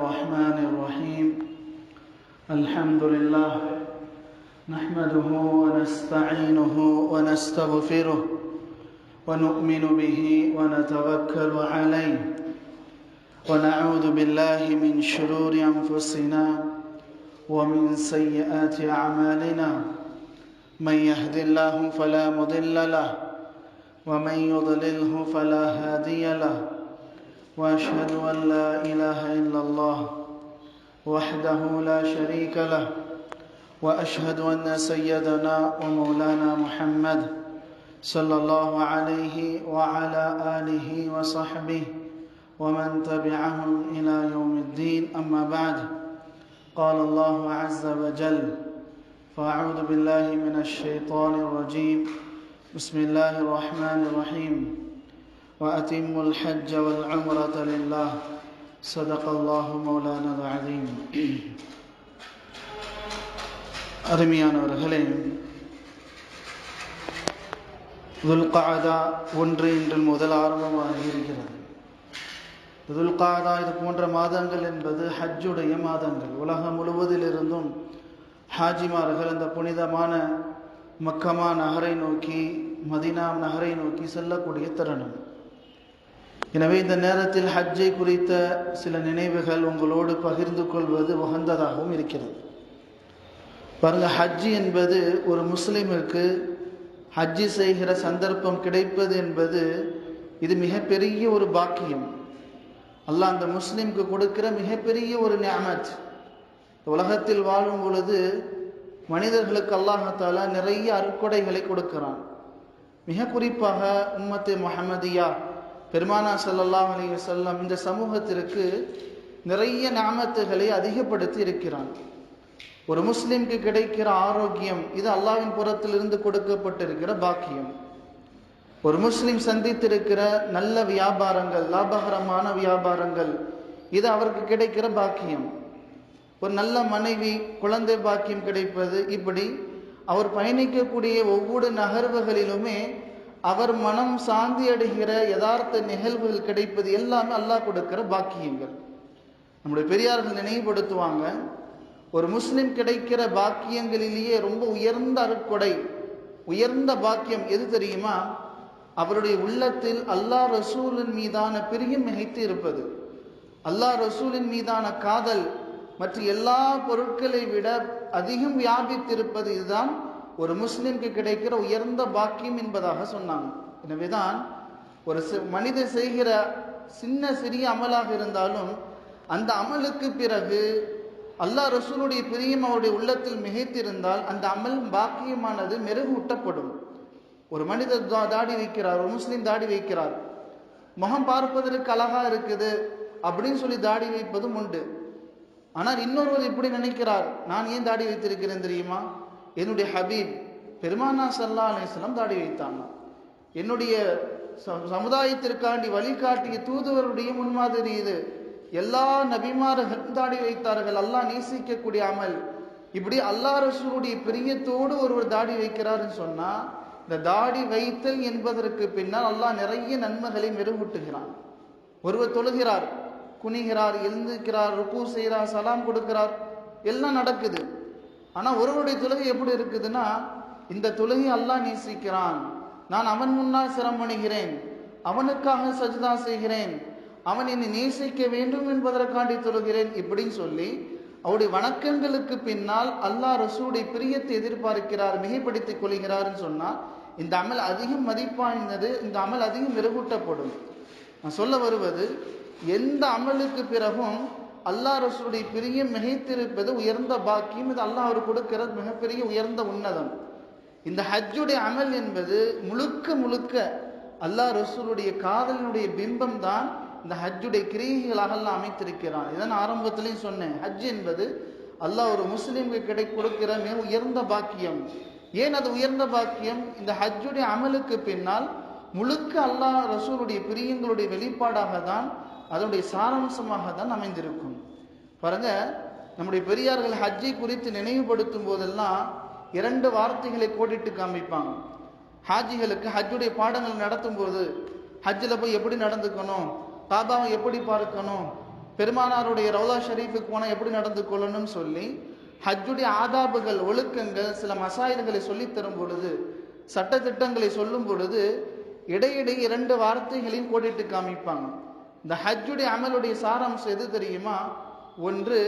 الرحمن الرحيم. الحمد لله نحمده ونستعينه ونستغفره ونؤمن به ونتوكل عليه. ونعوذ بالله من شرور أنفسنا ومن سيئات أعمالنا. من يهد الله فلا مضل له ومن يضلله فلا هادي له. وأشهد أن لا إله إلا الله وحده لا شريك له وأشهد أن سيدنا ومولانا محمد صلى الله عليه وعلى آله وصحبه ومن تبعهم إلى يوم الدين. أما بعد قال الله عز وجل فأعوذ بالله من الشيطان الرجيم. بسم الله الرحمن الرحيم. واتموا الحج والعمره لله صدق الله مولانا العظيم அருமையானவர்களே துல்காதா ஒன்று இன்று முதல் ஆரம்பமாக இருக்கிறது துல்காதா இது போன்ற மாதங்கள் என்பது ஹஜ்ஜுடைய மாதங்கள் உலகம் முழுவதிலிருந்தும் ஹாஜிமார்கள் அந்த புனிதமான மக்கமா நகரை நோக்கி மதினா நகரை நோக்கி செல்லக்கூடிய தருணம் எனவே இந்த நேரத்தில் ஹஜ்ஜை குறித்த சில நினைவுகள் உங்களோடு பகிர்ந்து கொள்வது உகந்ததாகவும் இருக்கிறது. பாருங்க ஹஜ்ஜி என்பது ஒரு முஸ்லீமிற்கு ஹஜ்ஜி செய்கிற சந்தர்ப்பம் கிடைப்பது என்பது இது மிகப்பெரிய ஒரு பாக்கியம். அல்லாஹ் அந்த முஸ்லீம்க்கு கொடுக்கிற மிகப்பெரிய ஒரு நியமத். உலகத்தில் வாழும் பொழுது மனிதர்களுக்கு அல்லாஹால நிறைய அறுக்கொடைகளை கொடுக்கிறான். மிக குறிப்பாக உம்மத்தே முஹம்மதியா பெருமானா சல்லல்லாஹ் அலி வல்லம் இந்த சமூகத்திற்கு நிறைய நாமத்துகளை அதிகப்படுத்தி இருக்கிறான். ஒரு முஸ்லீம்க்கு கிடைக்கிற ஆரோக்கியம் இது அல்லாவின் புறத்திலிருந்து கொடுக்கப்பட்டிருக்கிற பாக்கியம். ஒரு முஸ்லீம் சந்தித்திருக்கிற நல்ல வியாபாரங்கள் லாபகரமான வியாபாரங்கள் இது அவருக்கு கிடைக்கிற பாக்கியம். ஒரு நல்ல மனைவி குழந்தை பாக்கியம் கிடைப்பது இப்படி அவர் பயணிக்கக்கூடிய ஒவ்வொரு நகர்வுகளிலுமே அவர் மனம் சாந்தி அடைகிற யதார்த்த நிகழ்வுகள் கிடைப்பது எல்லாமே அல்லாஹ் கொடுக்கிற பாக்கியங்கள். நம்முடைய பெரியார்கள் நினைவுபடுத்துவாங்க ஒரு முஸ்லிம் கிடைக்கிற பாக்கியங்களிலேயே ரொம்ப உயர்ந்த அருட்கொடை உயர்ந்த பாக்கியம் எது தெரியுமா? அவருடைய உள்ளத்தில் அல்லாஹ் ரசூலின் மீதான பிரியம் மிகைத்து இருப்பது. அல்லாஹ் ரசூலின் மீதான காதல் மற்ற எல்லா பொருட்களை விட அதிகம் வியாபித்திருப்பது இதுதான். ஒரு முஸ்லிம்க்கு கிடைக்கிற உயர்ந்த பாக்கியம் என்பதாக சொன்னாங்க. எனவேதான் ஒரு மனிதர் செய்கிற சின்ன சிறிய அமலாக இருந்தாலும் அந்த அமலுக்கு பிறகு அல்லாஹ் ரசூலுடைய பிரியம் அவருடைய உள்ளத்தில் மிகைத்திருந்தால் அந்த அமல் பாக்கியமானது மெருகூட்டப்படும். ஒரு மனிதர் தாடி வைக்கிறார் ஒரு முஸ்லீம் தாடி வைக்கிறார். முகம் பார்ப்பதற்கு அழகா இருக்குது அப்படின்னு சொல்லி தாடி வைப்பதும் உண்டு. ஆனால் இன்னொருவர் இப்படி நினைக்கிறார் நான் ஏன் தாடி வைத்திருக்கிறேன் தெரியுமா? என்னுடைய ஹபீப் பெருமானா சல்லா அலிஸ்லாம் தாடி வைத்தாங்க என்னுடைய சமுதாயத்திற்காண்டி வழிகாட்டிய தூதுவருடைய முன்மாதிரி இது. எல்லா நபிமார்களும் தாடி வைத்தார்கள். அல்லாஹ் நேசிக்கக்கூடிய அமல். இப்படி அல்லா ரசூலுடைய பிரியத்தோடு ஒருவர் தாடி வைக்கிறாருன்னு சொன்னால் இந்த தாடி வைத்தல் என்பதற்கு பின்னால் அல்லாஹ் நிறைய நன்மைகளை மெருகூட்டுகிறான். ஒருவர் தொழுகிறார் குனிகிறார் எழுந்துக்கிறார் ருக்கு செய்கிறார் சலாம் கொடுக்கிறார் எல்லாம் நடக்குது. ஆனால் ஒருவருடைய தொழுகை எப்படி இருக்குதுன்னா இந்த தொழுகை அல்லாஹ் நேசிக்கிறான். நான் அவன் முன்னால் சிரமணிகிறேன் அவனுக்காக சஜிதா செய்கிறேன். அவன் என்னை நேசிக்க வேண்டும் என்பதற்காண்டி தொழுகிறேன் இப்படின்னு சொல்லி அவருடைய வணக்கங்களுக்கு பின்னால் அல்லாஹ் ரசூடைய பிரியத்தை எதிர்பார்க்கிறார் மிகைப்படுத்திக் கொள்கிறார்னு சொன்னால் இந்த அமல் அதிகம் மதிப்பாய்ந்தது இந்த அமல் அதிகம் மெருகூட்டப்படும் நான் சொல்ல வருவது எந்த அமலுக்கு பிறகும் அல்லாஹ் ரசூலுடைய பிரியம் மிகைத்திருப்பது உயர்ந்த பாக்கியம். இது அல்லாஹ் அவர் கொடுக்கிற மிகப்பெரிய உயர்ந்த உன்னதம். இந்த ஹஜ்ஜுடைய அமல் என்பது முழுக்க முழுக்க அல்லாஹ் ரசூலுடைய காதலினுடைய பிம்பம் தான் இந்த ஹஜ்ஜுடைய கிரியைகளாக எல்லாம் அமைத்திருக்கிறான். இதான் ஆரம்பத்திலையும் சொன்னேன். ஹஜ் என்பது அல்லாஹ் ஒரு முஸ்லீம்க்கு கிடை கொடுக்கிற மிக உயர்ந்த பாக்கியம். ஏன் அது உயர்ந்த பாக்கியம்? இந்த ஹஜ்ஜுடைய அமலுக்கு பின்னால் முழுக்க அல்லாஹ் ரசூலுடைய பிரியங்களுடைய வெளிப்பாடாக தான் அதனுடைய சாராம்சமாக தான் அமைந்திருக்கும். பாருங்க நம்முடைய பெரியார்கள் ஹஜ்ஜை குறித்து நினைவுபடுத்தும் போதெல்லாம் இரண்டு வார்த்தைகளை கோடிட்டு காமிப்பாங்க. ஹாஜிகளுக்கு ஹஜ்ஜுடைய பாடங்கள் நடத்தும் போது ஹஜ்ஜில் போய் எப்படி நடந்துக்கணும் காபாவை எப்படி பார்க்கணும் பெருமானாருடைய ரவுலா ஷரீஃபுக்கு போனால் எப்படி நடந்து கொள்ளணும்னு சொல்லி ஹஜ்ஜுடைய ஆதாபுகள் ஒழுக்கங்கள் சில மசாயில்களை சொல்லித்தரும் பொழுது சட்டத்திட்டங்களை சொல்லும் பொழுது இடையிடையே இரண்டு வார்த்தைகளையும் கோடிட்டு காமிப்பாங்க. இந்த ஹஜ்ஜுடைய அமலுடைய சாராம்சம் எது தெரியுமா? ஒன்று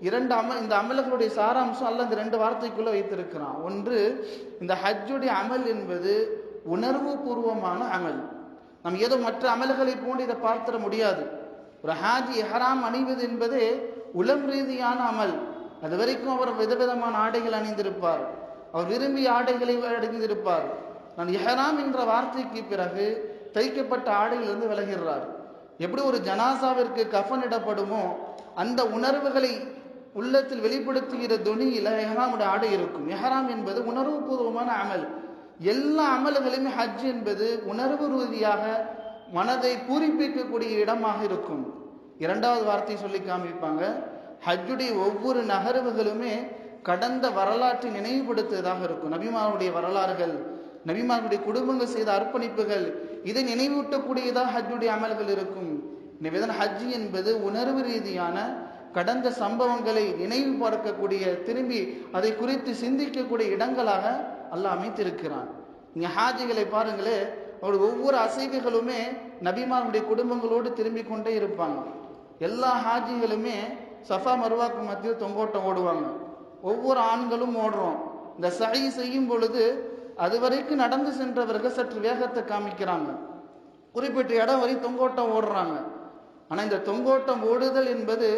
இரண்டு அம இந்த அமல்களுடைய சாராம்சம் அல்ல இந்த ரெண்டு வார்த்தைக்குள்ள வைத்திருக்கிறான். ஒன்று இந்த ஹஜ்ஜுடைய அமல் என்பது உணர்வு பூர்வமான அமல். நம் ஏதோ மற்ற அமல்களை போன்று இதை பார்த்திட முடியாது. ஒரு ஹாஜி எஹராம் அணிவது என்பது உளம் ரீதியான அமல். அது வரைக்கும் அவர் விதவிதமான ஆடைகள் அணிந்திருப்பார். அவர் விரும்பிய ஆடைகளை அணிந்திருப்பார். நான் எஹராம் என்ற வார்த்தைக்கு பிறகு தைக்கப்பட்ட ஆடையிலிருந்து விலகிறார் எப்படி ஒரு ஜனாசாவிற்கு கஃன் இடப்படுமோ அந்த உணர்வுகளை உள்ளத்தில் வெளிப்படுத்துகிற துணியில் எஹராமுடைய ஆடை இருக்கும். எஹராம் என்பது உணர்வுபூர்வமான அமல். எல்லா அமல்களுமே ஹஜ் என்பது உணர்வு ரீதியாக மனதை பூரிப்பிக்கக்கூடிய இடமாக இருக்கும். இரண்டாவது வார்த்தை சொல்லி காமிப்பாங்க. ஹஜ்ஜுடைய ஒவ்வொரு நகர்வுகளுமே கடந்த வரலாற்றை நினைவுபடுத்துவதாக இருக்கும். நபிமாவுடைய வரலாறுகள் நபிமாருடைய குடும்பங்கள் செய்த அர்ப்பணிப்புகள் இதை நினைவூட்டக்கூடியதாக ஹஜ்ஜுடைய அமல்கள் இருக்கும். எனவே ஹஜ்ஜி என்பது உணர்வு ரீதியான கடந்த சம்பவங்களை நினைவு பார்க்கக்கூடிய திரும்பி அதை குறித்து சிந்திக்கக்கூடிய இடங்களாக அல்லாஹ் அமைத்திருக்கிறான். நீங்கள் ஹாஜிகளை பாருங்களே அவருடைய ஒவ்வொரு அசைவுகளுமே நபிமாருடைய குடும்பங்களோடு திரும்பி கொண்டே இருப்பாங்க. எல்லா ஹாஜிகளுமே சஃபா மருவாக்கு மத்தியில் தொங்கோட்டம் ஓடுவாங்க. ஒவ்வொரு ஆண்களும் ஓடுறோம். இந்த சை செய்யும் பொழுது அது வரைக்கும் நடந்து சென்றவர்கள் சற்று வேகத்தை காமிக்கிறாங்க. குறிப்பிட்ட இடம் வரை தொங்கோட்டம் ஓடுறாங்க. ஆனால் இந்த தொங்கோட்டம் ஓடுதல் என்பது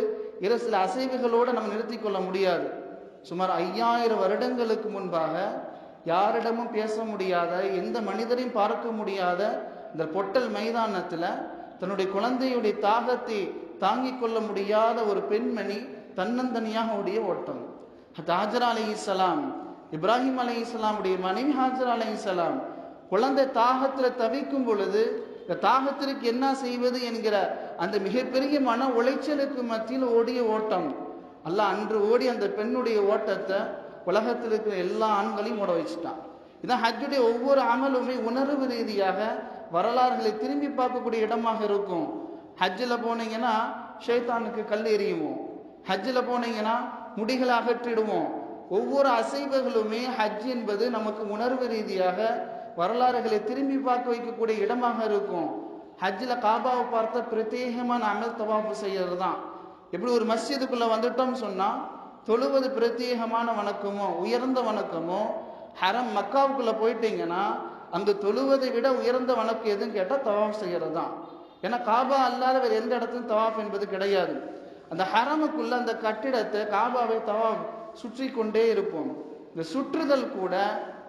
இரு சில அசைவுகளோடு நம்ம நிறுத்தி கொள்ள முடியாது. சுமார் ஐயாயிரம் வருடங்களுக்கு முன்பாக யாரிடமும் பேச முடியாத எந்த மனிதரையும் பார்க்க முடியாத இந்த பொட்டல் மைதானத்தில் தன்னுடைய குழந்தையுடைய தாகத்தை தாங்கிக் கொள்ள முடியாத ஒரு பெண்மணி தன்னந்தனியாக உடைய ஓட்டம். ஹாஜர் அலி இஸ்லாம் இப்ராஹிம் அலி இஸ்லாமுடைய மனைவி ஹாஜர் அலி இஸ்லாம் குழந்தை தாகத்தில் தவிக்கும் பொழுது இந்த தாகத்திற்கு என்ன செய்வது என்கிற அந்த மிகப்பெரிய மன உளைச்சலுக்கு மத்தியில் ஓடிய ஓட்டம். அல்ல அன்று ஓடி அந்த பெண்ணுடைய ஓட்டத்தை உலகத்தில் இருக்கிற எல்லா ஆண்களையும் ஓட வச்சுட்டான். இதான் ஹஜ்ஜுடைய ஒவ்வொரு அமலுமே உணர்வு ரீதியாக வரலாறுகளை திரும்பி பார்க்கக்கூடிய இடமாக இருக்கும். ஹஜ்ஜில் போனீங்கன்னா ஷேத்தானுக்கு கல் எறியுவோம். ஹஜ்ஜில் போனீங்கன்னா முடிகளை அகற்றிடுவோம். ஒவ்வொரு அசைவுகளுமே ஹஜ் என்பது நமக்கு உணர்வு ரீதியாக வரலாறுகளை திரும்பி பார்க்க வைக்கக்கூடிய இடமாக இருக்கும். ஹஜ்ஜில் காபாவை பார்த்த பிரத்யேகமாக நாங்கள் தவாஃபு செய்யறது தான் எப்படி ஒரு மஸ்ஜிதுக்குள்ளே வந்துட்டோம்னு சொன்னால் தொழுவது பிரத்யேகமான வணக்கமோ உயர்ந்த வணக்கமோ ஹரம் மக்காவுக்குள்ளே போயிட்டீங்கன்னா அங்கு தொழுவதை விட உயர்ந்த வணக்கம் எதுன்னு கேட்டால் தவாஃப் செய்கிறது தான் ஏன்னா காபா அல்லாத வேறு எந்த இடத்துலையும் தவாஃப் என்பது கிடையாது. அந்த ஹரமுக்குள்ள அந்த கட்டிடத்தை காபாவை தவாஃப் சுற்றி கொண்டே இருப்போம். இந்த சுற்றுதல் கூட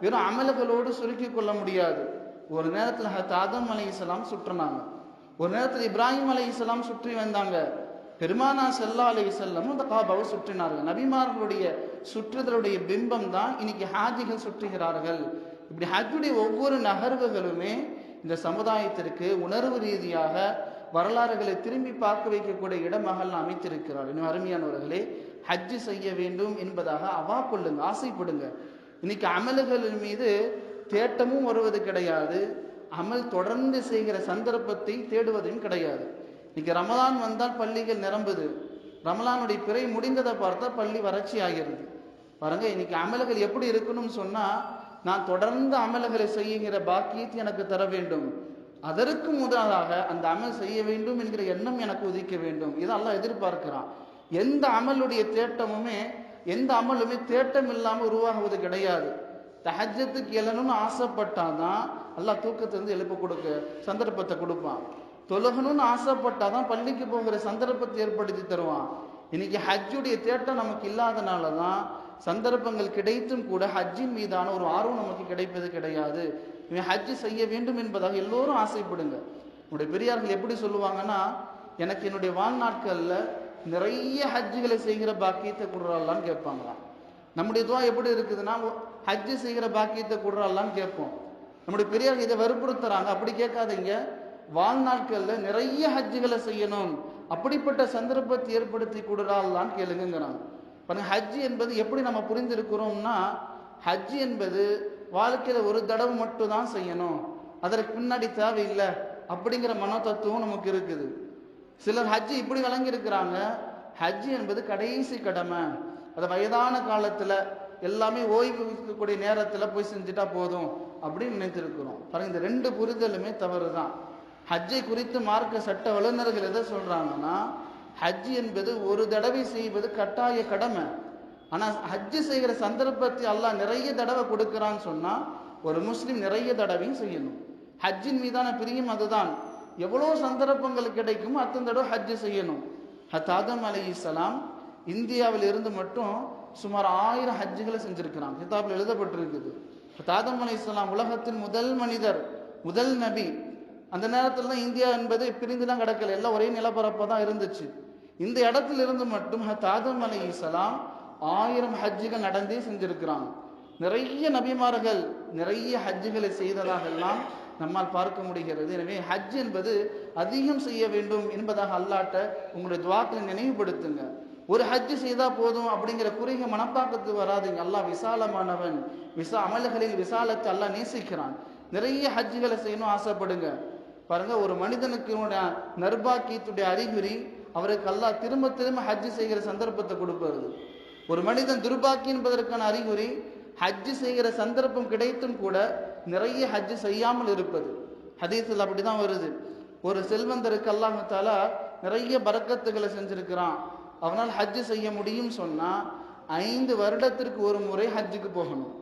வெறும் அமல்களோடு சுருக்கி கொள்ள முடியாது. ஒரு நேரத்தில் ஹத் ஆதம் அலை இஸ்லாம் சுற்றுனாங்க. ஒரு நேரத்தில் இப்ராஹிம் அலை இஸ்லாம் சுற்றி வந்தாங்க. பெருமானா செல்லா அலை செல்லமும் இந்த காபாவை சுற்றினார்கள். நபிமார்களுடைய சுற்றுதலுடைய பிம்பம் தான் இன்னைக்கு ஹாஜிகள் சுற்றுகிறார்கள். இப்படி ஹஜ்ஜுடைய ஒவ்வொரு நகர்வுகளுமே இந்த சமுதாயத்திற்கு உணர்வு ரீதியாக வரலாறுகளை திரும்பி பார்க்க வைக்கக்கூடிய இடமாக அமைத்திருக்கிறார். இன்னும் அருமையானவர்களே ஹஜ்ஜு செய்ய வேண்டும் என்பதாக அவா கொள்ளுங்க ஆசைப்படுங்க. இன்னைக்கு அமல்களின் மீது தேட்டமும் வருவது கிடையாது. அமல் தொடர்ந்து செய்கிற சந்தர்ப்பத்தை தேடுவதும் கிடையாது. இன்னைக்கு ரமலான் வந்தால் பள்ளிகள் நிரம்புது. ரமலானுடைய பிறை முடிந்ததை பார்த்தா பள்ளி வறட்சி ஆகிறது. பாருங்க இன்னைக்கு அமல்கள் எப்படி இருக்கணும்னு சொன்னா நான் தொடர்ந்து அமல்களை செய்யுங்கிற பாக்கியத்தை எனக்கு தர வேண்டும். அதற்கு முதலாக அந்த அமல் செய்ய வேண்டும் என்கிற எண்ணம் எனக்கு உதிக்க வேண்டும். இதை எதிர்பார்க்கிறான். எந்த அமலுடைய தேட்டமுமே எந்த அமலுமே தேட்டம் இல்லாமல் உருவாகுவது கிடையாது. தஹஜத்துக்கு எழணும்னு ஆசைப்பட்டாதான் நல்லா தூக்கத்திலிருந்து எழுப்ப கொடுக்க சந்தர்ப்பத்தை கொடுப்பான். தொழுகணும்னு ஆசைப்பட்டாதான் பள்ளிக்கு போகிற சந்தர்ப்பத்தை ஏற்படுத்தி தருவான். இன்னைக்கு ஹஜ்ஜுடைய தேட்டம் நமக்கு இல்லாதனால தான் சந்தர்ப்பங்கள் கிடைத்தும் கூட ஹஜ்ஜின் மீதான ஒரு ஆர்வம் நமக்கு கிடைப்பது கிடையாது. இவன் ஹஜ்ஜு செய்ய வேண்டும் என்பதாக எல்லோரும் ஆசைப்படுங்க. உங்களுடைய பெரியார்கள் எப்படி சொல்லுவாங்கன்னா எனக்கு என்னுடைய வாழ்நாட்களில் நிறைய ஹஜ்ஜுகளை செய்கிற பாக்கியத்தை கொடுறாளான்னு கேட்பாங்களாம் நம்முடைய துவா எப்படி இருக்குதுன்னா ஹஜ்ஜு செய்கிற பாக்கியத்தை கொடுறாளான்னு கேட்போம். நம்முடைய பெரியார் இதை வற்புறுத்துறாங்க. அப்படி கேட்காதீங்க. வாழ்நாட்களில் நிறைய ஹஜ்ஜுகளை செய்யணும். அப்படிப்பட்ட சந்தர்ப்பத்தை ஏற்படுத்தி கொடுறாள்லான்னு கேளுங்கிறாங்க பாருங்க ஹஜ்ஜு என்பது எப்படி நம்ம புரிந்திருக்கிறோம்னா ஹஜ்ஜு என்பது வாழ்க்கையில் ஒரு தடவை மட்டும் தான் செய்யணும். அதற்கு பின்னாடி தேவையில்லை அப்படிங்கிற மன தத்துவம் நமக்கு இருக்குது. சிலர் ஹஜ்ஜி இப்படி விளங்கியிருக்கிறாங்க. ஹஜ்ஜு ஹஜ்ஜி என்பது கடைசி கடமை. அது வயதான காலத்தில் எல்லாமே ஓய்வு இருக்கக்கூடிய நேரத்தில் போய் செஞ்சுட்டா போதும் அப்படின்னு நினைத்திருக்கிறோம். பாருங்க இந்த ரெண்டு புரிதலுமே தவறு தான் ஹஜ்ஜை குறித்து மார்க்க சட்ட வல்லுநர்கள் எதை சொல்கிறாங்கன்னா ஹஜ் என்பது ஒரு தடவை செய்வது கட்டாய கடமை. ஆனால் ஹஜ்ஜு செய்கிற சந்தர்ப்பத்தை அல்லாஹ் நிறைய தடவை கொடுக்குறான்னு சொன்னால் ஒரு முஸ்லீம் நிறைய தடவையும் செய்யணும். ஹஜ்ஜின் மீதான பிரியம் அதுதான். எவ்வளோ சந்தர்ப்பங்கள் கிடைக்குமோ அத்தனை தடவை ஹஜ்ஜு செய்யணும். ஹத் ஆதம் அலி இஸ்லாம் இந்தியாவில் இருந்து மட்டும் சுமார் ஆயிரம் ஹஜ்ஜுகளை செஞ்சுருக்கிறான். கிதாபில் எழுதப்பட்டிருக்குது. ஹத் ஆதம் அலி இஸ்லாம் உலகத்தின் முதல் மனிதர் முதல் நபி. அந்த நேரத்தில் தான் இந்தியா என்பது பிரிந்து தான் கிடக்கல. எல்லாம் ஒரே நிலப்பரப்பாக தான் இருந்துச்சு. இந்த இடத்துல இருந்து மட்டும் ஹத் ஆதம் அலி இஸ்லாம் ஆயிரம் ஹஜ்ஜுகள் நடந்தே செஞ்சிருக்கிறாங்க நிறைய நபிமார்கள் நிறைய ஹஜ்ஜுகளை செய்ததாக எல்லாம் நம்மால் பார்க்க முடிகிறது. எனவே ஹஜ் என்பது அதிகம் செய்ய வேண்டும் என்பதாக அல்லாட்ட உங்களுடைய துவாக்களை நினைவுபடுத்துங்க. ஒரு ஹஜ் செய்தால் போதும் அப்படிங்கிற குறுகிய மனப்பாக்கத்து வராதுங்க. அல்லாஹ் விசாலமானவன். விசா அமல்களில் விசாலத்தை அல்லாஹ் நேசிக்கிறான். நிறைய ஹஜ்ஜுகளை செய்யணும் ஆசைப்படுங்க. பாருங்க ஒரு மனிதனுக்கு நர்பாக்கியத்துடைய அறிகுறி அவருக்கு அல்லாஹ் திரும்ப திரும்ப ஹஜ்ஜு செய்கிற சந்தர்ப்பத்தை கொடுப்பது ஒரு மனிதன் துர்பாக்கி என்பதற்கான அறிகுறி ஹஜ்ஜு செய்கிற சந்தர்ப்பம் கிடைத்தும் கூட நிறைய ஹஜ்ஜு செய்யாமல் இருப்பது. ஹதீஸில் அப்படிதான் வருது. ஒரு செல்வந்தருக்கு அல்லாஹாலா நிறைய பறக்கத்துகளை செஞ்சுருக்கிறான். அவனால் ஹஜ்ஜு செய்ய முடியும் சொன்னால் ஐந்து வருடத்திற்கு ஒரு முறை ஹஜ்ஜுக்கு போகணும்.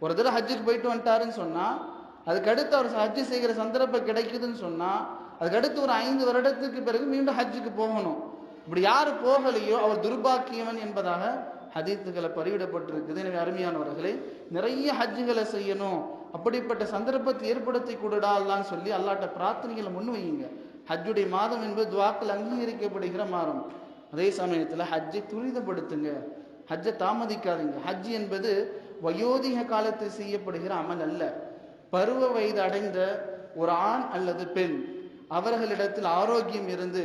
ஒரு தடவை ஹஜ்ஜுக்கு போயிட்டு வந்துட்டாருன்னு சொன்னால் அதுக்கடுத்து அவர் ஹஜ்ஜு செய்கிற சந்தர்ப்பம் கிடைக்குதுன்னு சொன்னால் அதுக்கடுத்து ஒரு ஐந்து வருடத்துக்கு பிறகு மீண்டும் ஹஜ்ஜுக்கு போகணும். இப்படி யார் போகலையோ அவர் துர்பாக்கியவன் என்பதாக ஹதீத்துகளை பதிவிடப்பட்டிருக்குது எனவே அருமையானவர்களே நிறைய ஹஜ்ஜுகளை செய்யணும். அப்படிப்பட்ட சந்தர்ப்பத்தை ஏற்படுத்தி கொடுடாலான்னு சொல்லி அல்லாட்ட பிரார்த்தனைகளை முன்வையுங்க ஹஜ்ஜுடைய மாதம் என்பது துவாக்கள் அங்கீகரிக்கப்படுகிற மாதம். அதே சமயத்தில் ஹஜ்ஜை துரிதப்படுத்துங்க. ஹஜ்ஜை தாமதிக்காதீங்க. ஹஜ் என்பது வயோதிக காலத்தில் செய்யப்படுகிற அமல் அல்ல. பருவ வயது அடைந்த ஒரு ஆண் அல்லது பெண் அவர்களிடத்தில் ஆரோக்கியம் இருந்து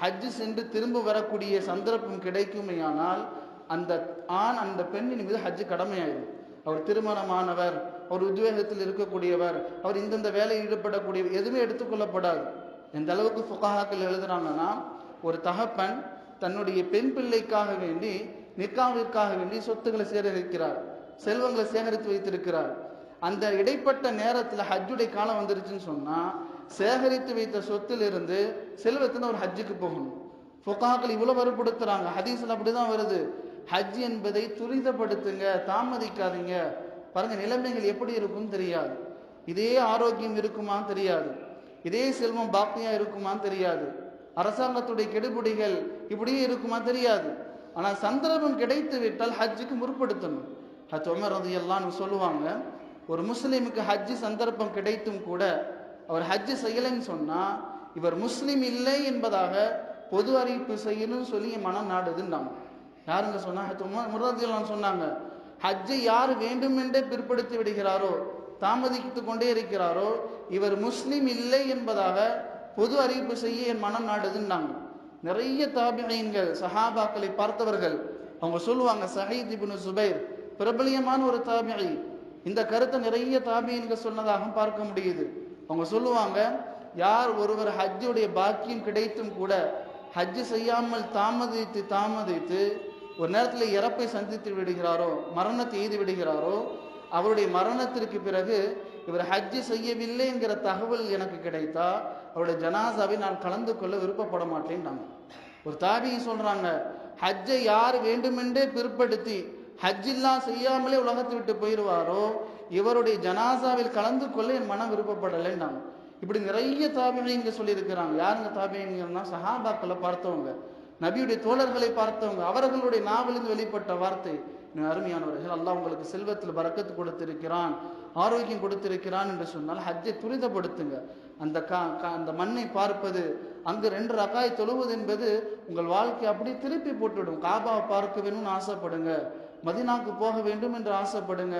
ஹஜ் சென்று திரும்ப வரக்கூடிய சந்தர்ப்பம் கிடைக்குமேயானால் அந்த ஆண் அந்த பெண்ணின் மீது ஹஜ்ஜு கடமையாயிரும் அவர் திருமணமானவர் அவர் உத்வேகத்தில் இருக்கக்கூடியவர் அவர் இந்தந்த வேலையில் ஈடுபடக்கூடியவர் எதுவுமே எடுத்துக்கொள்ளப்படாது. எந்த அளவுக்கு ஃபுகாஹாக்கள் எழுதுறாங்கன்னா ஒரு தகப்பன் தன்னுடைய பெண் பிள்ளைக்காக வேண்டி நிக்காவிற்காக வேண்டி சொத்துக்களை சேகரிக்கிறார் செல்வங்களை சேகரித்து வைத்திருக்கிறார். அந்த இடைப்பட்ட நேரத்தில் ஹஜ்ஜுடைய காலம் வந்துருச்சுன்னு சொன்னால் சேகரித்து வைத்த சொத்திலிருந்து செல்வத்தின் ஒரு ஹஜ்ஜுக்கு போகணும். ஃபுகாக்கள் இவ்வளவு ஹதீஸில் அப்படி அப்படிதான் வருது. ஹஜ் என்பதை துரிதப்படுத்துங்க தாமதிக்காதீங்க. பாருங்க நிலைமைகள் எப்படி இருக்கும்னு தெரியாது. இதே ஆரோக்கியம் இருக்குமான்னு தெரியாது. இதே செல்வம் பாக்கியா இருக்குமான்னு தெரியாது. அரசாங்கத்துடைய கெடுபிடிகள் இப்படியே இருக்குமா தெரியாது. ஆனா சந்தர்ப்பம் கிடைத்து விட்டால் ஹஜ்ஜுக்கு முற்படுத்தணும். ஹஜ் உமர் எல்லாம் சொல்லுவாங்க ஒரு முஸ்லீமுக்கு ஹஜ்ஜு சந்தர்ப்பம் கிடைத்தும் கூட அவர் ஹஜ்ஜு செய்யலைன்னு சொன்னா இவர் முஸ்லீம் இல்லை என்பதாக பொது அறிவிப்பு செய்யணும்னு சொல்லி என் மனம் நாடுதுன்னாங்க யாருங்க சொன்னாங்க? முரதியெல்லாம் சொன்னாங்க. ஹஜ்ஜை யார் வேண்டுமென்றே பிற்படுத்தி விடுகிறாரோ தாமதித்து கொண்டே இருக்கிறாரோ இவர் முஸ்லீம் இல்லை என்பதாக பொது அறிவிப்பு செய்ய என் மனம் நாடுதுன்னாங்க. நிறைய தாபியங்கள் சஹாபாக்களை பார்த்தவர்கள் அவங்க சொல்லுவாங்க சஹீத் இபின் சுபைர் பிரபலியமான ஒரு தாபியை. இந்த கருத்தை நிறைய தாபியன்கள் சொன்னதாக பார்க்க முடியுது. அவங்க சொல்லுவாங்க யார் ஒருவர் ஹஜ்ஜுடைய பாக்கியம் கிடைத்தும் கூட ஹஜ்ஜு செய்யாமல் தாமதித்து தாமதித்து ஒரு நேரத்தில் இறப்பை சந்தித்து விடுகிறாரோ மரணத்தை எய்து விடுகிறாரோ அவருடைய மரணத்திற்கு பிறகு இவர் ஹஜ்ஜு செய்யவில்லை என்கிற தகவல் எனக்கு கிடைத்தா அவருடைய ஜனாசாவை நான் கலந்து கொள்ள விருப்பப்பட மாட்டேன்ட்டாங்க ஒரு தாபியை சொல்கிறாங்க ஹஜ்ஜை யார் வேண்டுமென்றே பிற்படுத்தி ஹஜ்ஜில்லாம் செய்யாமலே உலகத்தை விட்டு போயிடுவாரோ இவருடைய ஜனாசாவில் கலந்து கொள்ள என் மனம் விருப்பப்படலைன்னாங்க இப்படி நிறைய தாபிகளை இங்கே சொல்லியிருக்கிறாங்க. யாருங்க தாபிங்கன்னா சஹாபாக்களை பார்த்தவங்க. நபியுடைய தோழர்களை பார்த்தவங்க அவர்களுடைய நாவலிருந்து வெளிப்பட்ட வார்த்தை அருமையானவர்கள் அல்லாஹ் உங்களுக்கு செல்வத்தில் பறக்கத்து கொடுத்திருக்கிறான் ஆரோக்கியம் கொடுத்திருக்கிறான் என்று சொன்னால் ஹஜ்ஜை துரிதப்படுத்துங்க. அந்த கா அந்த மண்ணை பார்ப்பது அங்கு ரெண்டு ரகாய் தொழுவது என்பது உங்கள் வாழ்க்கை அப்படியே திருப்பி போட்டுவிடும். காபாவை பார்க்க வேணும்னு ஆசைப்படுங்க. மதினாக்கு போக வேண்டும் என்று ஆசைப்படுங்க.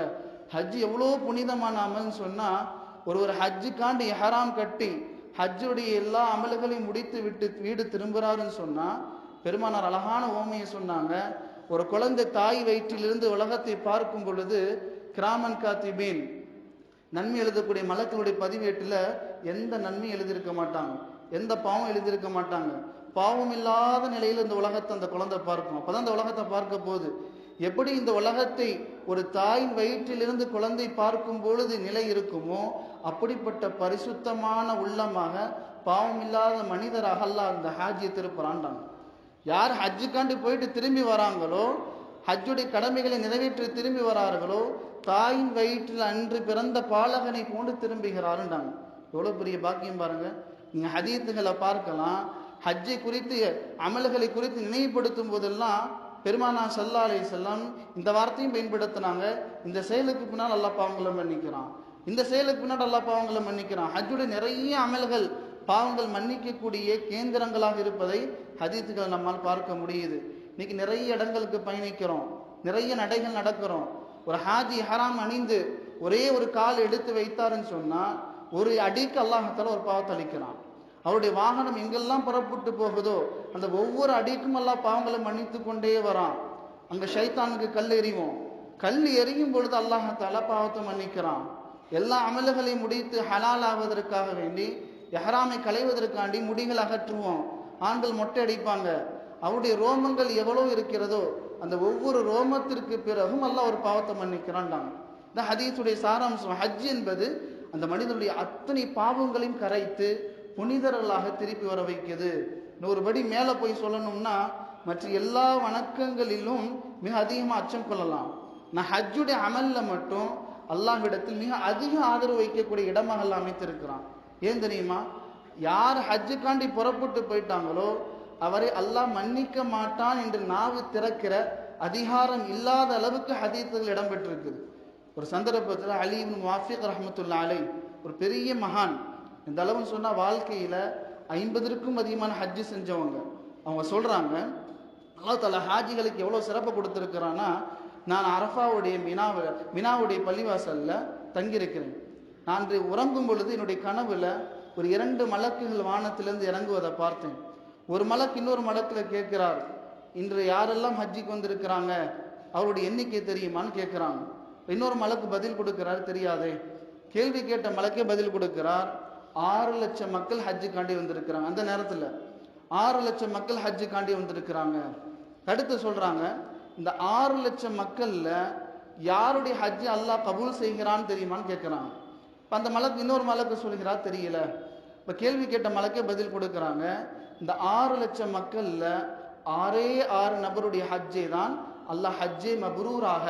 ஹஜ் எவ்வளோ புனிதமான அமல்னு சொன்னால் ஒரு ஒரு ஹஜ்ஜுக்காண்டு எஹராம் கட்டி ஹஜ்ஜுடைய எல்லா அமல்களையும் முடித்து விட்டு வீடு திரும்புகிறாருன்னு சொன்னால் பெருமானார் அழகான ஓமையை சொன்னாங்க. ஒரு குழந்தை தாய் வயிற்றிலிருந்து உலகத்தை பார்க்கும் பொழுது கிராமன் காத்திபீன் நன்மை எழுதக்கூடிய மலக்களுடைய பதிவேட்டில் எந்த நன்மையும் எழுதியிருக்க மாட்டாங்க. எந்த பாவம் எழுதியிருக்க மாட்டாங்க. பாவம் இல்லாத நிலையில் இந்த உலகத்தை அந்த குழந்தை பார்க்கும். அப்பதான் இந்த உலகத்தை பார்க்க போகுது. எப்படி இந்த உலகத்தை ஒரு தாயின் வயிற்றிலிருந்து குழந்தை பார்க்கும் பொழுது நிலை இருக்குமோ அப்படிப்பட்ட பரிசுத்தமான உள்ளமாக பாவம் இல்லாத மனிதராக அல்ல அந்த ஹாஜியை திருப்புறான்டாங்க. யார் ஹஜ்ஜுக்காண்டி போயிட்டு திரும்பி வராங்களோ ஹஜ்ஜுடைய கடமைகளை நிறைவேற்றி திரும்பி வரார்களோ தாயின் வயிற்றில் அன்று பிறந்த பாலகனை போன்று திரும்புகிறாருன்றாங்க. எவ்வளோ பெரிய பாக்கியம் பாருங்கள் நீங்கள் ஹதீத்துகளை பார்க்கலாம். ஹஜ்ஜை குறித்து அமல்களை குறித்து நினைவுபடுத்தும் போதெல்லாம் பெருமானா சல்லா அலி செல்லம் இந்த வார்த்தையும் பயன்படுத்தினாங்க. இந்த செயலுக்கு பின்னால் அல்லா பாவங்களை மன்னிக்கிறான். இந்த செயலுக்கு பின்னால் அல்லா பாவங்களை மன்னிக்கிறான். ஹஜ்ஜுடைய நிறைய அமல்கள் பாவங்கள் மன்னிக்கக்கூடிய கேந்திரங்களாக இருப்பதை ஹதீத்துகள் நம்மால் பார்க்க முடியுது. இன்னைக்கு நிறைய இடங்களுக்கு பயணிக்கிறோம். நிறைய நடைகள் நடக்கிறோம். ஒரு ஹாஜி ஹராம் அணிந்து ஒரே ஒரு கால் எடுத்து வைத்தாருன்னு சொன்னால் ஒரு அடிக்கு அல்லாஹத்தால் ஒரு பாவத்தை அளிக்கிறான். அவருடைய வாகனம் எங்கெல்லாம் புறப்பட்டு போகுதோ அந்த ஒவ்வொரு அடிக்கும் எல்லாம் பாவங்களை மன்னித்து கொண்டே வரான். அங்கே ஷைத்தானுக்கு கல் எறிவோம். கல் எறியும் பொழுது அல்லாஹத்தால பாவத்தை மன்னிக்கிறான். எல்லா அமல்களையும் முடித்து ஹலால் ஆவதற்காக வேண்டி எஹராமை களைவதற்காண்டி முடிகள் அகற்றுவோம். ஆண்கள் மொட்டை அடிப்பாங்க. அவருடைய ரோமங்கள் எவ்வளோ இருக்கிறதோ அந்த ஒவ்வொரு ரோமத்திற்கு பிறகும் அல்லாஹ் ஒரு பாவத்தை மன்னிக்கிறான்டாங்க. இந்த ஹதீஸுடைய சாராம்சம் ஹஜ் என்பது அந்த மனிதனுடைய அத்தனை பாவங்களையும் கரைத்து புனிதர்களாக திருப்பி வர வைக்குது. இன்னொரு படி மேலே போய் சொல்லணும்னா மற்ற எல்லா வணக்கங்களிலும் மிக அதிகமாக அச்சம் கொள்ளலாம். நான் ஹஜ்ஜுடைய அமலில் மட்டும் அல்லாஹ்விடத்தில் மிக அதிக ஆதரவு வைக்கக்கூடிய இடமாக அமைத்திருக்கிறான். ஏன் தெரியுமா? யார் ஹஜ்ஜுக்காண்டி புறப்பட்டு போயிட்டாங்களோ அவரை அல்லாஹ் மன்னிக்க மாட்டான் என்று நாவு திறக்கிற அதிகாரம் இல்லாத அளவுக்கு ஹதீத்துகள் இடம்பெற்றிருக்குது. ஒரு சந்தர்ப்பத்தில் அலீம் வாஃபிக் ரஹமத்துல்லா அலை ஒரு பெரிய மகான் இந்த அளவுன்னு சொன்னால் வாழ்க்கையில் ஐம்பதற்கும் அதிகமான ஹஜ்ஜு செஞ்சவங்க. அவங்க சொல்கிறாங்க அல்லா தலா ஹாஜிகளுக்கு எவ்வளோ சிறப்பு கொடுத்துருக்குறான்னா நான் அரஃபாவுடைய மினாவை மினாவுடைய பள்ளிவாசலில் தங்கியிருக்கிறேன். நான் உறங்கும் பொழுது என்னுடைய கனவுல ஒரு இரண்டு மலக்குகள் வானத்திலிருந்து இறங்குவதை பார்த்தேன். ஒரு மலக்கு இன்னொரு மலக்கில் கேட்கிறார் இன்று யாரெல்லாம் ஹஜ்ஜிக்கு வந்திருக்கிறாங்க? அவருடைய எண்ணிக்கை தெரியுமான்னு கேட்குறாங்க. இன்னொரு மலக்கு பதில் கொடுக்கிறார் தெரியாதே. கேள்வி கேட்ட மலக்கே பதில் கொடுக்கிறார் ஆறு லட்சம் மக்கள் ஹஜ்ஜுக்காண்டி வந்திருக்கிறாங்க. அந்த நேரத்தில் ஆறு லட்சம் மக்கள் ஹஜ்ஜுக்காண்டி வந்திருக்கிறாங்க. அடுத்து சொல்கிறாங்க இந்த ஆறு லட்சம் மக்களில் யாருடைய ஹஜ்ஜு அல்லாஹ் கபூல் செய்கிறான்னு தெரியுமான்னு கேட்குறாங்க. இப்போ அந்த மலக்கு இன்னொரு மலக்கு சொல்கிறா தெரியல. இப்போ கேள்வி கேட்ட மலக்கே பதில் கொடுக்குறாங்க. இந்த ஆறு லட்சம் மக்களில் ஆறே ஆறு நபருடைய ஹஜ்ஜை தான் அல்லாஹ் ஹஜ்ஜை மபரூராக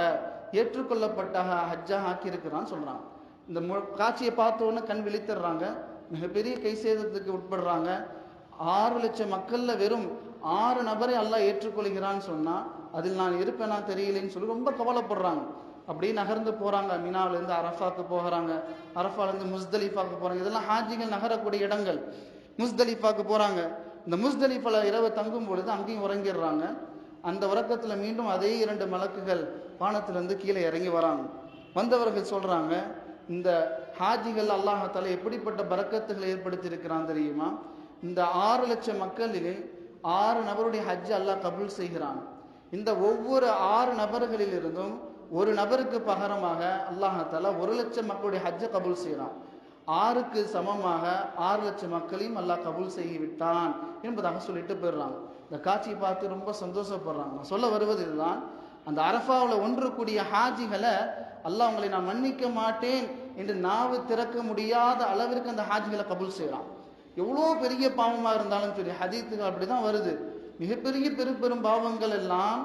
ஏற்றுக்கொள்ளப்பட்ட ஹஜ்ஜாக ஆக்கியிருக்கிறான்னு சொல்கிறான் இந்த மு காட்சியை பார்த்தோன்னு கண் விழித்துடுறாங்க. மிகப்பெரிய கை சேதத்துக்கு உட்படுறாங்க. ஆறு லட்சம் மக்களில் வெறும் ஆறு நபரை அல்லாஹ் ஏற்றுக்கொள்கிறான்னு சொன்னால் அதில் நான் இருப்பேனா தெரியலைன்னு சொல்லி ரொம்ப கவலைப்படுறாங்க. அப்படியே நகர்ந்து போகிறாங்க மினாவிலேருந்து அரஃபாக்கு போகிறாங்க. அரஃபாலேருந்து முஸ்தலிஃபாவுக்கு போகிறாங்க இதெல்லாம் ஹாஜிகள் நகரக்கூடிய இடங்கள். முஸ்தலிஃபாவுக்கு போகிறாங்க இந்த முஸ்தலிஃபில் இரவு தங்கும் பொழுது அங்கேயும் உறங்கிடுறாங்க. அந்த உறக்கத்தில் மீண்டும் அதே இரண்டு மலக்குகள் வானத்திலிருந்து கீழே இறங்கி வராங்க. வந்தவர்கள் சொல்கிறாங்க இந்த ஹாஜிகள் அல்லாஹால எப்படிப்பட்ட பறக்கத்துகளை ஏற்படுத்தியிருக்கிறான் தெரியுமா? இந்த ஆறு லட்சம் மக்களிலே ஆறு நபருடைய ஹஜ் அல்லாஹ் கபூல் செய்கிறான். இந்த ஒவ்வொரு ஆறு நபர்களிலிருந்தும் ஒரு நபருக்கு பகரமாக அல்லாஹால ஒரு லட்சம் மக்களுடைய ஹஜ்ஜை கபூல் செய்கிறான் ஆறுக்கு சமமாக ஆறு லட்சம் மக்களையும் அல்லாஹ் கபூல் செய்துவிட்டான் என்பதாக சொல்லிட்டு போயிடுறாங்க. இந்த காட்சியை பார்த்து ரொம்ப சந்தோஷப்படுறாங்க. நான் சொல்ல வருவது இதுதான். அந்த அரஃபாவில் ஒன்று கூடிய ஹாஜிகளை அல்லாஹ் உங்களை நான் மன்னிக்க மாட்டேன் என்று நாவு திறக்க முடியாத அளவிற்கு அந்த ஹாஜிகளை கபூல் செய்கிறான் எவ்வளோ பெரிய பாவமாக இருந்தாலும் சரி ஹதீத்துகள் அப்படிதான் வருது. மிகப்பெரிய பெரும் பெரும் பாவங்கள் எல்லாம்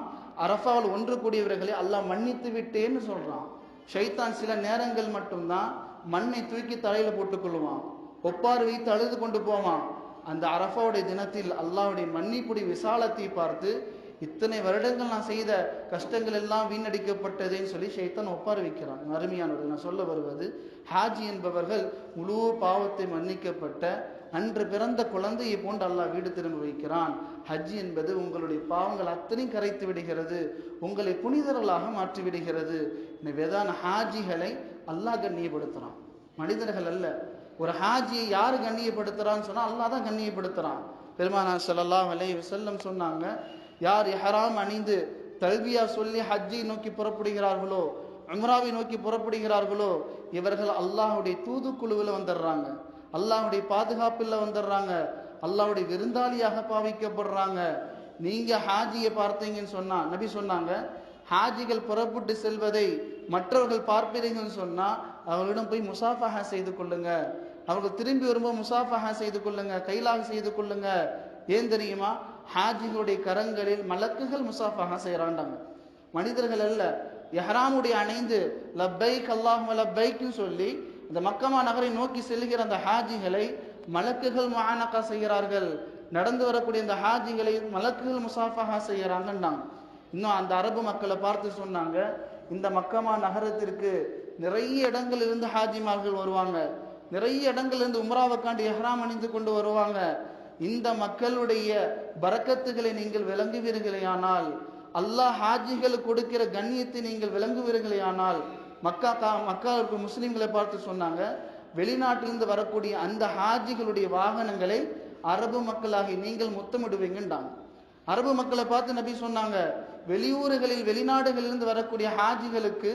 அரஃபாவில் ஒன்று கூடியவர்களை அல்லாஹ் மன்னித்து விட்டேன்னு சொல்கிறான் ஷைத்தான் சில நேரங்கள் மட்டும்தான் மண்ணை தூக்கி தலையில் போட்டுக்கொள்வான் ஒப்பார் வைத்து அழுது கொண்டு போவான். அந்த அரஃபாவுடைய தினத்தில் அல்லாவுடைய மன்னிப்புடைய விசாலத்தை பார்த்து இத்தனை வருடங்கள் நான் செய்த கஷ்டங்கள் எல்லாம் வீணடிக்கப்பட்டதேன்னு சொல்லி ஷைத்தான் ஒப்பார் வைக்கிறான். அருமையானவர்கள் நான் சொல்ல வருவது ஹாஜி என்பவர்கள் முழு பாவத்தை மன்னிக்கப்பட்ட அன்று பிறந்த குழந்தையை போன்று அல்லாஹ் வீடு திரும்ப வைக்கிறான். ஹஜ் என்பது உங்களுடைய பாவங்கள் அத்தனையும் கரைத்து விடுகிறது. உங்களை புனிதர்களாக மாற்றி விடுகிறது. எனவேதான் ஹாஜிகளை அல்லாஹ் கண்ணியப்படுத்துகிறான் மனிதர்கள் அல்ல. ஒரு ஹாஜியை யார் கண்ணியப்படுத்துறான்னு சொன்னால் அல்லாஹ் தான் கண்ணியப்படுத்துகிறான் பெருமானா ஸல்லல்லாஹு அலை செல்லம் சொன்னாங்க யார் இஹ்ராம் அணிந்து தல்வியா சொல்லி ஹஜ்ஜை நோக்கி புறப்படுகிறார்களோ அம்ராவை நோக்கி புறப்படுகிறார்களோ இவர்கள் அல்லாஹ்வுடைய தூதுக்குழுவில் வந்துடுறாங்க. அல்லாவுடைய பாதுகாப்பில் வந்துடுறாங்க. அல்லாவுடைய விருந்தாளியாக பாவிக்கப்படுறாங்க. நீங்கள் ஹாஜியை பார்த்தீங்கன்னு சொன்னால் நபி சொன்னாங்க ஹாஜிகள் புறப்பட்டு செல்வதை மற்றவர்கள் பார்ப்பீர்கள்னு சொன்னால் அவர்களிடம் போய் முசாஃபஹா செய்து கொள்ளுங்க. அவர்கள் திரும்பி வரும்போது முசாஃபஹா செய்து கொள்ளுங்க கைலாக செய்து கொள்ளுங்க. ஏன் தெரியுமா? ஹாஜிகளுடைய கரங்களில் மலக்குகள் முசாஃபஹா செய்கிறாண்டாங்க மனிதர்கள் அல்ல எஹராமுடைய அணைந்து லப்பைக் அல்லாஹ் லப்பைக்குன்னு சொல்லி இந்த மக்கமா நகரை நோக்கி செல்கிற அந்த ஹாஜிகளை மலக்குகள் மானக்கா செய்கிறார்கள். நடந்து வரக்கூடிய இந்த ஹாஜிகளை மலக்குகள் முசாஃபஹா செய்கிறாங்கன்னா இன்னும் அந்த அரபு மக்களை பார்த்து சொன்னாங்க இந்த மக்கமா நகரத்திற்கு நிறைய இடங்களிலிருந்து இருந்து ஹாஜிமார்கள் வருவாங்க. நிறைய இடங்கள் இருந்து உம்ராவுக்காண்டி எஹ்ராம் அணிந்து கொண்டு வருவாங்க. இந்த மக்களுடைய பறக்கத்துகளை நீங்கள் விளங்குவீர்களேயானால் அல்லாஹ் ஹாஜிகள் கொடுக்கிற கண்ணியத்தை நீங்கள் விளங்குவீர்களேயானால் மக்கா கா இருக்கும் முஸ்லீம்களை பார்த்து சொன்னாங்க வெளிநாட்டிலிருந்து வரக்கூடிய அந்த ஹாஜிகளுடைய வாகனங்களை அரபு மக்களாகி நீங்கள் முத்தமிடுவீங்கன்றாங்க. அரபு மக்களை பார்த்து நபி சொன்னாங்க வெளியூர்களில் வெளிநாடுகளிலிருந்து வரக்கூடிய ஹாஜிகளுக்கு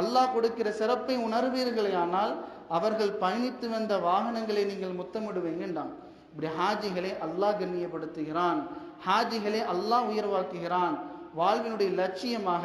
அல்லாஹ் கொடுக்கிற சிறப்பை உணர்வீர்களேயானால் அவர்கள் பயணித்து வந்த வாகனங்களை நீங்கள் முத்தமிடுவீங்கன்றாங்க. இப்படி ஹாஜிகளை அல்லாஹ் கண்ணியப்படுத்துகிறான் ஹாஜிகளை அல்லாஹ் உயர்வாக்குகிறான். வாழ்வினுடைய லட்சியமாக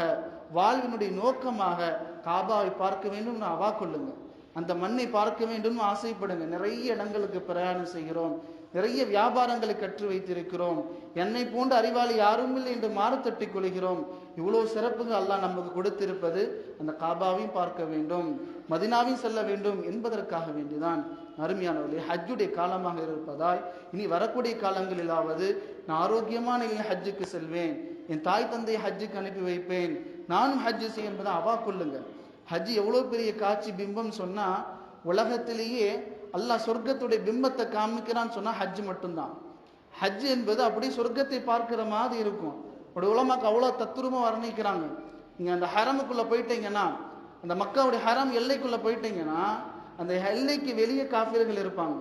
வாழ்வினுடைய நோக்கமாக காபாவை பார்க்க வேண்டும் அவா கொள்ளுங்க. அந்த மண்ணை பார்க்க வேண்டும் ஆசைப்படுங்க. நிறைய இடங்களுக்கு பிரயாணம் செய்கிறோம். நிறைய வியாபாரங்களை கற்று வைத்திருக்கிறோம். என்னை போன்ற அறிவாளி யாரும் இல்லை என்று மாறு தட்டிக் கொள்கிறோம். இவ்வளவு சிறப்புகள் அல்லாஹ் நமக்கு கொடுத்திருப்பது. அந்த காபாவையும் பார்க்க வேண்டும். மதினாவையும் செல்ல வேண்டும் என்பதற்காக வேண்டிதான். அருமையானவர்களே ஹஜ்ஜுடைய காலமாக இருப்பதால் இனி வரக்கூடிய காலங்களிலாவது நான் ஆரோக்கியமான நிலையில் ஹஜ்ஜுக்கு செல்வேன். என் தாய் தந்தையை ஹஜ்ஜுக்கு அனுப்பி வைப்பேன். நானும் ஹஜ்ஜு செய்ய என்பதை அவா கொள்ளுங்க ஹஜ் எவ்வளோ பெரிய காட்சி பிம்பம் சொன்னால் உலகத்திலேயே அல்லாஹ் சொர்க்கத்துடைய பிம்பத்தை காமிக்கிறான்னு சொன்னால் ஹஜ் மட்டும்தான். ஹஜ் என்பது அப்படியே சொர்க்கத்தை பார்க்கிற மாதிரி இருக்கும். அப்படி உலமாக்கு அவ்வளோ தத்துரமா வர்ணிக்கிறாங்க. நீங்கள் அந்த ஹரமுக்குள்ளே போயிட்டீங்கன்னா அந்த மக்காவுடைய ஹரம் எல்லைக்குள்ளே போயிட்டீங்கன்னா அந்த எல்லைக்கு வெளியே காஃபிர்கள் இருப்பாங்க.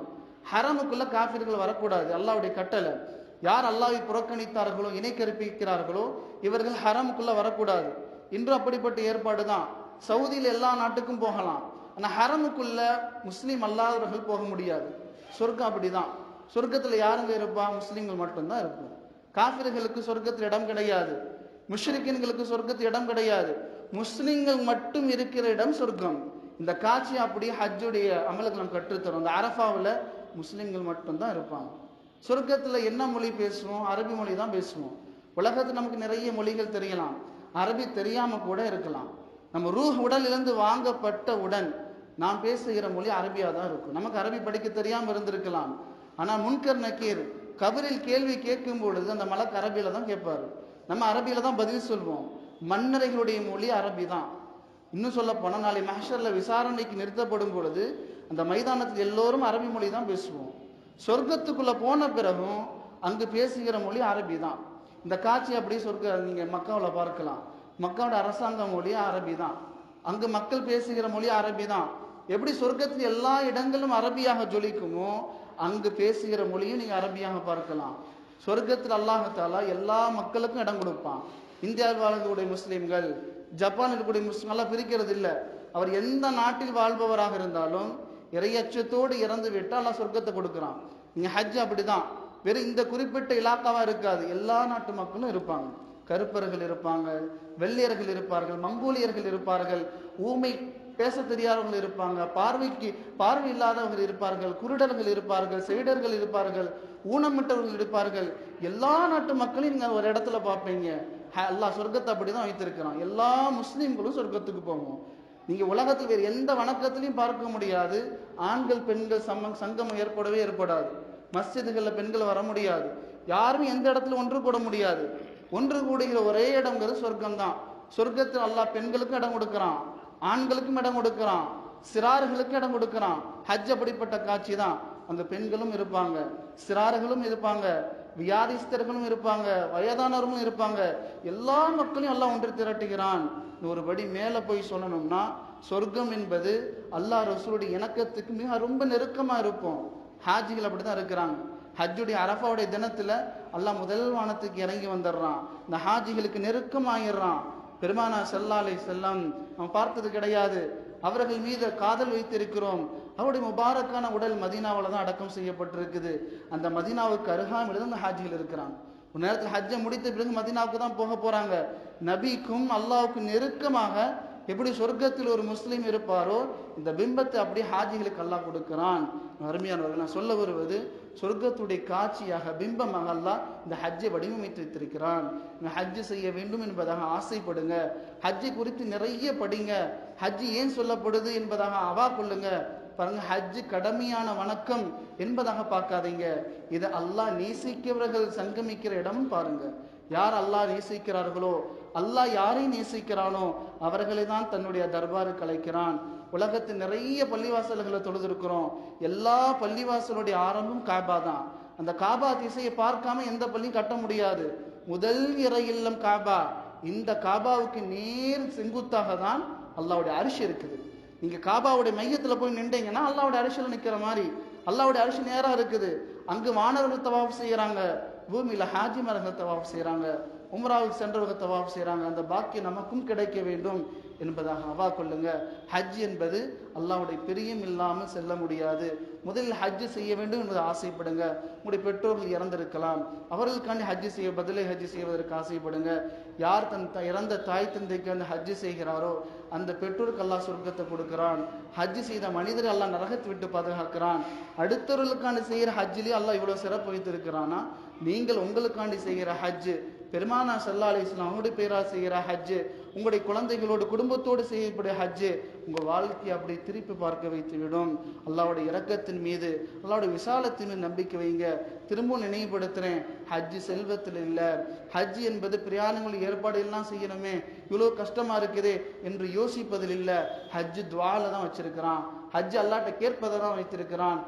ஹரமுக்குள்ளே காஃபிர்கள் வரக்கூடாது அல்லாவுடைய கட்டளை. யார் அல்லாவை புறக்கணித்தார்களோ இணை கற்பிக்கிறார்களோ இவர்கள் ஹரமுக்குள்ளே வரக்கூடாது. இன்றும் அப்படிப்பட்ட ஏற்பாடு தான் சவுதியில் எல்லா நாட்டுக்கும் போகலாம். ஆனால் ஹரமுக்குள்ள முஸ்லீம் அல்லாதவர்கள் போக முடியாது. சொர்க்கம் அப்படிதான். சொர்க்கத்தில் யாருங்க இருப்பா? முஸ்லீம்கள் மட்டும்தான் இருக்கும் காஃபிர்களுக்கு சொர்க்கத்தில் இடம் கிடையாது. முஷ்ரிக்கின்களுக்கு சொர்க்கத்தில் இடம் கிடையாது. முஸ்லீம்கள் மட்டும் இருக்கிற இடம் சொர்க்கம். இந்த காட்சி அப்படி ஹஜ்ஜுடைய அமலுக்கு நம்ம கற்றுத்தரோம் இந்த அரஃபாவில் முஸ்லீம்கள் மட்டும்தான் இருப்பாங்க. சொர்க்கத்தில் என்ன மொழி பேசுவோம்? அரபி மொழி தான் பேசுவோம். உலகத்தில் நமக்கு நிறைய மொழிகள் தெரியலாம். அரபி தெரியாமல் கூட இருக்கலாம். நம்ம ரூஹ் உடலிலிருந்து வாங்கப்பட்ட உடன் நாம் பேசுகிற மொழி அரபியாக தான் இருக்கும். நமக்கு அரபி படிக்க தெரியாமல் இருந்திருக்கலாம். ஆனால் முன்கர் நக்கீர் கபரில் கேள்வி கேட்கும் பொழுது அந்த மலக்கு அரபியில் தான் கேட்பாரு. நம்ம அரபியில தான் பதில் சொல்வோம். மன்னரைகளுடைய மொழி அரபி தான். இன்னும் சொல்ல போனால் நாளை மேஷரில் விசாரணைக்கு நிறுத்தப்படும் பொழுது அந்த மைதானத்தில் எல்லோரும் அரபி மொழி தான் பேசுவோம். சொர்க்கத்துக்குள்ளே போன பிறகும் அங்கு பேசுகிற மொழி அரபி தான். இந்த காட்சி அப்படியே சொர்க்க நீங்கள் மக்காவில் பார்க்கலாம். மக்காவோட அரசாங்க மொழி அரபி தான் அங்கு மக்கள் பேசுகிற மொழி அரபி தான் எப்படி சொர்க்கத்தில் எல்லா இடங்களும் அரபியாக ஜொலிக்குமோ அங்கு பேசுகிற மொழியும் நீங்கள் அரபியாக பார்க்கலாம். சொர்க்கத்தில் அல்லாஹாலா எல்லா மக்களுக்கும் இடம் கொடுப்பான். இந்தியாவில் வாழக்கூடிய முஸ்லீம்கள் ஜப்பானில் இருக்கக்கூடிய முஸ்லிம் எல்லாம் பிரிக்கிறது இல்லை. அவர் எந்த நாட்டில் வாழ்பவராக இருந்தாலும் இறையச்சத்தோடு இறந்து விட்டால் அல்லாஹ் சொர்க்கத்தை கொடுக்குறான். நீங்கள் ஹஜ் அப்படிதான். வெறும் இந்த குறிப்பிட்ட இலாக்காவாக இருக்காது. எல்லா நாட்டு மக்களும் இருப்பாங்க. கருப்பர்கள் இருப்பாங்க வெள்ளையர்கள் இருப்பார்கள் மங்கோலியர்கள் இருப்பார்கள் ஊமை பேச தெரியாதவர்கள் இருப்பாங்க பார்வைக்கு பார்வை இல்லாதவர்கள் இருப்பார்கள் குருடர்கள் இருப்பார்கள் செவிடர்கள் இருப்பார்கள் ஊனமிட்டவர்கள் இருப்பார்கள். எல்லா நாட்டு மக்களையும் நீங்கள் ஒரு இடத்துல பார்ப்பீங்க. எல்லா சொர்க்கத்தை அப்படி தான் வைத்திருக்கிறான். எல்லா முஸ்லீம்களும் சொர்க்கத்துக்கு போவோம் நீங்கள் உலகத்தில் வேறு எந்த வணக்கத்திலையும் பார்க்க முடியாது. ஆண்கள் பெண்கள் சம்ம சங்கமம் ஏற்படவே ஏற்படாது. மஸ்ஜிதுகளில் பெண்கள் வர முடியாது. யாருமே எந்த இடத்துல ஒன்று கூட முடியாது. ஒன்று கூடுகிற ஒரே இடங்கிறது சொர்க்கம் தான் சொர்க்கத்தில் அல்லா பெண்களுக்கும் இடம் கொடுக்குறான் ஆண்களுக்கும் இடம் கொடுக்குறான் சிறார்களுக்கும் இடம் கொடுக்குறான். ஹஜ் அப்படிப்பட்ட காட்சி தான் அந்த பெண்களும் இருப்பாங்க சிறார்களும் இருப்பாங்க வியாதிஸ்தர்களும் இருப்பாங்க வயதானவர்களும் இருப்பாங்க. எல்லா மக்களையும் எல்லாம் ஒன்று திரட்டுகிறான். ஒரு படி மேலே போய் சொல்லணும்னா சொர்க்கம் என்பது அல்லாஹ் ரசூலுடைய இணக்கத்துக்கு மிக ரொம்ப நெருக்கமாக இருக்கும். ஹாஜிகள் அப்படிதான் இருக்கிறாங்க. ஹஜ்ஜுடைய அரஃபாவுடைய தினத்தில் அல்லாஹ் முதல் வானத்துக்கு இறங்கி வந்துடுறான். இந்த ஹாஜிகளுக்கு நெருக்கமாயிடுறான். பெருமானா செல்லாலை செல்லம் நம்ம பார்த்தது கிடையாது. அவர்கள் மீது காதல் வைத்திருக்கிறோம். அவருடைய முபாரக்கான உடல் மதீனாவில் தான் அடக்கம் செய்யப்பட்டிருக்குது. அந்த மதீனாவுக்கு அருகாமையில் தான் அந்த ஹாஜிகள் இருக்கிறான் ஒரு நேரத்தில் ஹஜ்ஜை முடித்த பிறகு மதீனாவுக்கு தான் போக போகிறாங்க நபிக்கும் அல்லாவுக்கும் நெருக்கமாக எப்படி சொர்க்கத்தில் ஒரு முஸ்லீம் இருப்பாரோ இந்த பிம்பத்தை அப்படியே ஹாஜிகளுக்கு அல்லாஹ் கொடுக்கிறான். அருமையானவர்கள் நான் சொல்ல வருவது சொர்க்கத்துடைய காட்சியாக பிம்பமாக அல்லா இந்த ஹஜ்ஜை வடிவமைத்து வைத்திருக்கிறான். இந்த ஹஜ்ஜு செய்ய வேண்டும் என்பதாக ஆசைப்படுங்க. ஹஜ்ஜை குறித்து நிறைய படிங்க. ஹஜ்ஜு ஏன் சொல்லப்படுது என்பதாக அவா கொள்ளுங்க. பாருங்க ஹஜ்ஜு கடமையான வணக்கம் என்பதாக பார்க்காதீங்க. இது அல்லாஹ் நேசிக்கிறவர்கள் சங்கமிக்கிற இடம் பாருங்க. யார் அல்லாஹ் நேசிக்கிறார்களோ அல்லாஹ் யாரை நேசிக்கிறானோ அவர்களை தான் தன்னுடைய தர்பாருக்கு அழைக்கிறான். உலகத்தில் நிறைய பள்ளிவாசல்களை தொழுதுருக்குறோம். எல்லா பள்ளிவாசலுடைய ஆரம்பம் காபா தான். அந்த காபா திசையை பார்க்காம எந்த பள்ளியும் கட்ட முடியாது. முதல் இறை இல்லம் காபா. இந்த காபாவுக்கு நேர் செங்குத்தாக தான் அல்லாவுடைய அரிசி இருக்குது. நீங்கள் காபாவுடைய மையத்தில் போய் நின்றீங்கன்னா அல்லாவுடைய அரிசியில் நிற்கிற மாதிரி. அல்லாவுடைய அரிசி நேராக இருக்குது. அங்கு மாணவர்கள் செய்கிறாங்க பூமியில் ஹாஜி ஹாஜிமார்கள் தவாஃப் செய்கிறாங்க உம்ராவுக்கு சென்றவங்க தவாஃப் செய்கிறாங்க அந்த பாக்கியம் நமக்கும் கிடைக்க வேண்டும் என்பதாக அவா கொள்ளுங்க. ஹஜ் என்பது அல்லாவுடைய பிரியம் இல்லாமல் செல்ல முடியாது. முதலில் ஹஜ் செய்ய வேண்டும் என்பதை ஆசைப்படுங்க. உங்களுடைய பெற்றோர்கள் இறந்திருக்கலாம். அவர்களுக்காண்டி ஹஜ் செய்ய பதிலை ஹஜ் செய்வதற்கு ஆசைப்படுங்க. யார் தன் த- இறந்த தாய் தந்தைக்கு அந்த ஹஜ் செய்கிறாரோ அந்த பெற்றோருக்கு அல்லா சொர்க்கத்தை கொடுக்கிறான். ஹஜ் செய்த மனிதரை எல்லாம் நரகத்தை விட்டு பாதுகாக்கிறான். அடுத்தவர்களுக்காண்டி செய்கிற ஹஜ்ஜிலேயே அல்லாஹ் இவ்வளோ சிறப்பு வைத்திருக்கிறானா? நீங்கள் உங்களுக்காண்டி செய்கிற ஹஜ்ஜு பெருமானா சல்லா அலி இஸ்லாம் அவங்களுடைய பேரா செய்கிற ஹஜ்ஜு உங்களுடைய குழந்தைகளோடு குடும்பத்தோடு செய்யக்கூடிய ஹஜ்ஜு உங்கள் வாழ்க்கையை அப்படி திருப்பி பார்க்க வைத்து விடும் அல்லாவுடைய இறக்கத்தின் மீது அல்லாவுடைய விசாலத்தின் மீது நம்பிக்கை வைங்க. திரும்பவும் நினைவுபடுத்துகிறேன் ஹஜ்ஜு செல்வத்தில் இல்லை. ஹஜ் என்பது பிரயாணங்கள் ஏற்பாடு எல்லாம் செய்யணுமே. இவ்வளோ கஷ்டமா இருக்குது என்று யோசிப்பதில் இல்லை. ஹஜ்ஜு துவால தான் வச்சிருக்கிறான். ஹஜ் அல்லாட்ட கேட்பதை தான் வைத்திருக்கிறான்.